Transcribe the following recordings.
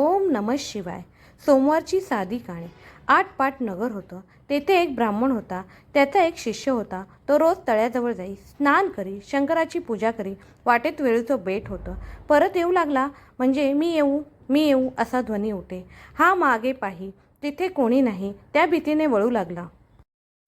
ओम नम शिवाय. सोमवारची साधी कहाणी आठ पाट नगर होतं. तेथे एक ब्राह्मण होता. त्याचा एक शिष्य होता. तो रोज तळ्याजवळ जाई. स्नान करी शंकराची पूजा करी. वाटेत वेळूचं बेट होतं. परत येऊ लागला. म्हणजे मी येऊ मी येऊ असा ध्वनी उठे. हा मागे पाही. तिथे कोणी नाही. त्या भीतीने वळू लागला.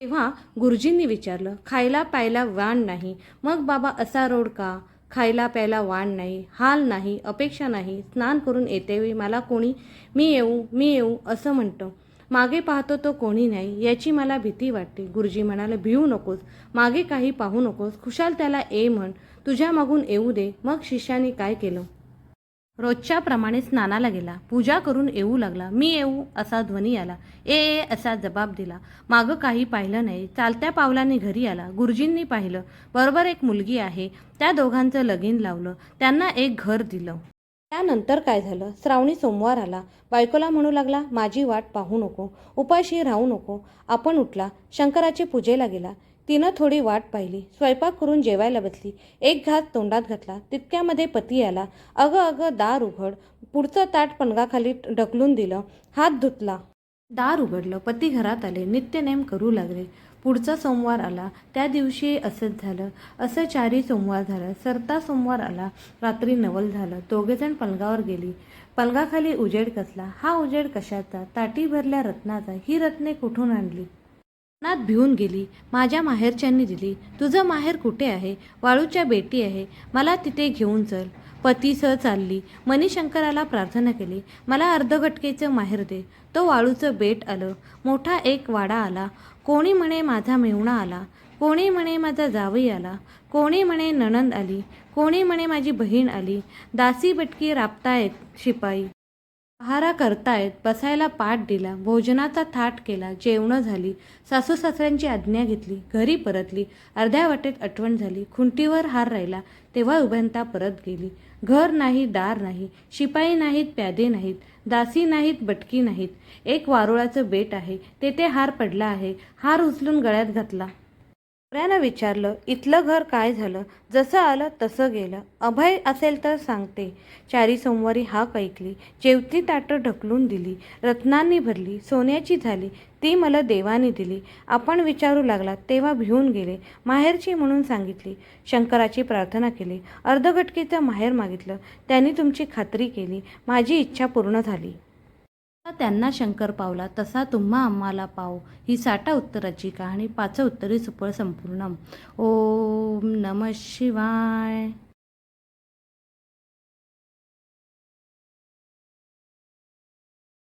तेव्हा गुरुजींनी विचारलं खायला प्यायला वाण नाही. मग बाबा असा रोड का? खायला प्यायला वाण नाही हाल नाही अपेक्षा नाही स्नान करून येतेवेळी मला कोणी मी येऊ मी येऊ असं म्हणतो. मागे पाहतो तो कोणी नाही याची मला भीती वाटते. गुरुजी म्हणाले भिवू नकोस मागे काही पाहू नकोस खुशाल त्याला ए म्हण तुझ्या मागून येऊ दे. मग शिष्याने काय केलं? रोजच्या प्रमाणे स्नानाला गेला. पूजा करून येऊ लागला. मी येऊ असा ध्वनी आला. ए ए असा जबाब दिला. मागं काही पाहिलं नाही. चालत्या पावलांनी घरी आला. गुरुजींनी पाहिलं. बरोबर एक मुलगी आहे. त्या दोघांचं लगीन लावलं. त्यांना एक घर दिलं. त्यानंतर काय झालं? श्रावणी सोमवार आला. बायकोला म्हणू लागला माझी वाट पाहू नको. उपाशी राहू नको. आपण उठला. शंकराची पूजेला गेला. तिनं थोडी वाट पाहिली. स्वयंपाक करून जेवायला बसली. एक घास तोंडात घातला. तितक्यामध्ये पती आला. अगं अगं दार उघड. पुढचं ताट पणगाखाली ढकलून दिलं. हात धुतला. दार उघडलं. पती घरात आले. नित्यनेम करू लागले. पुढचा सोमवार आला. त्या दिवशी असंच झालं. असं चारी सोमवार झालं. सरता सोमवार आला. रात्री नवल झालं. दोघेजण पलगावर गेली. पलगाखाली उजेड कसला? हा उजेड कशाचा? ताटी भरल्या रत्नाचा. ही रत्ने कुठून आणली? मनात भिवून गेली माझ्या माहेरच्यांनी दिली तुझं माहेर कुठे आहे? वाळूच्या बेटी आहे मला तिथे घेऊन चल. पतीसह चालली मणिशंकराला प्रार्थना केली मला अर्धघटकेचं माहेर दे. तो वाळूचं बेट आलं मोठा एक वाडा आला. कोणी म्हणे माझा मेहुणा आला कोणी म्हणे माझा जावई आला कोणी म्हणे नणंद आली कोणी म्हणे माझी बहीण आली. दासी बटकी राबतायत शिपाई. आहारा करतायत बसायला पाठ दिला भोजनाचा थाट केला जेवणं झाली सासू सासऱ्यांची आज्ञा घेतली घरी परतली अर्ध्या वाटेत आठवण झाली खुंटीवर हार राहिला तेव्हा उभ्यांता परत गेली. घर नाही दार नाही शिपाई नाहीत प्यादे नाहीत दासी नाहीत बटकी नाहीत. एक वारुळाचं बेट आहे तेथे हार पडला आहे हार उचलून गळ्यात घातला. नवऱ्यानं विचारलं इथलं घर काय झालं? जसं आलं तसं गेलं. अभय असेल तर सांगते. चारी सोमवारी हाक ऐकली. जेवती ताटं ढकलून दिली. रत्नांनी भरली. सोन्याची झाली. ती मला देवाने दिली. आपण विचारू लागला तेव्हा भिवून गेले. माहेरची म्हणून सांगितली. शंकराची प्रार्थना केली. अर्धघटकीचं माहेर मागितलं. त्यांनी तुमची खात्री केली. माझी इच्छा पूर्ण झाली. त्यांना शंकर पावला तसा तुम्हा आम्हाला पाव. ही साठा उत्तराची कहाणी पाच उत्तरी सुपळ संपूर्ण. ओम नम शिवाय.